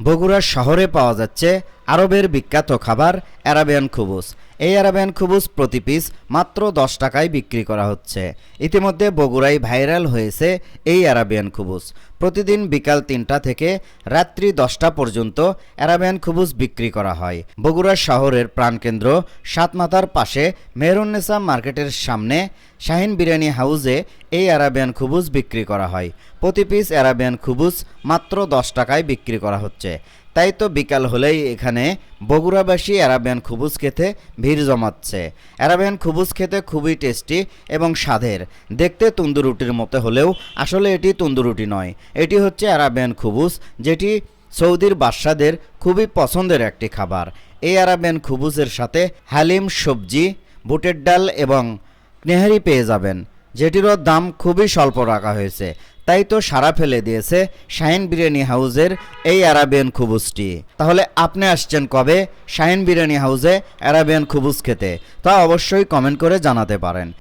বগুড়ার শহরে পাওয়া যাচ্ছে আরবের বিখ্যাত খাবার অ্যারাবিয়ান খুবুস। এই অ্যারাবিয়ান খুবুস প্রতি পিস মাত্র দশ টাকায় বিক্রি করা হচ্ছে। ইতিমধ্যে বগুড়ায় ভাইরাল হয়েছে এই অ্যারাবিয়ান খুবুস। প্রতিদিন বিকাল তিনটা থেকে রাত্রি দশটা পর্যন্ত অ্যারাবিয়ান খুবুস বিক্রি করা হয়। বগুড়া শহরের প্রাণকেন্দ্র সাতমাথার পাশে মেহরুন্নেসা মার্কেটের সামনে শাহিন বিরিয়ানি হাউসে এই অ্যারাবিয়ান খুবুস বিক্রি করা হয়। প্রতি পিস অ্যারাবিয়ান খুবুস মাত্র দশ টাকায় বিক্রি করা হচ্ছে। তাই তো বিকাল হলেই এখানে বগুড়াবাসী অ্যারাবিয়ান খুবুস খেতে ভিড় জমাচ্ছে। অ্যারাবিয়ান খুবুস খেতে খুবই টেস্টি এবং স্বাদের। দেখতে তন্দুরুটির মতো হলেও আসলে এটি তন্দুরুটি নয়। এটি হচ্ছে অ্যারাবিয়ান খুবুস যেটি সৌদির বাদশাদের খুবই পছন্দের একটি খাবার। এই অ্যারাবিয়ান খুবুসের সাথে হালিম সবজি, বুটের ডাল এবং নেহারি পেয়ে যাবেন, যেটিরও দাম খুবই স্বল্প রাখা হয়েছে। তাই তো সারা ফেলে দিয়েছে শাহিন বিরিয়ানি হাউজের এই অ্যারাবিয়ান খুবুসটি তাহলে আপনি আসছেন কবে? শাহিন বিরিয়ানি হাউজে অ্যারাবিয়ান খুবুস খেতে। তা অবশ্যই কমেন্ট করে জানাতে পারেন।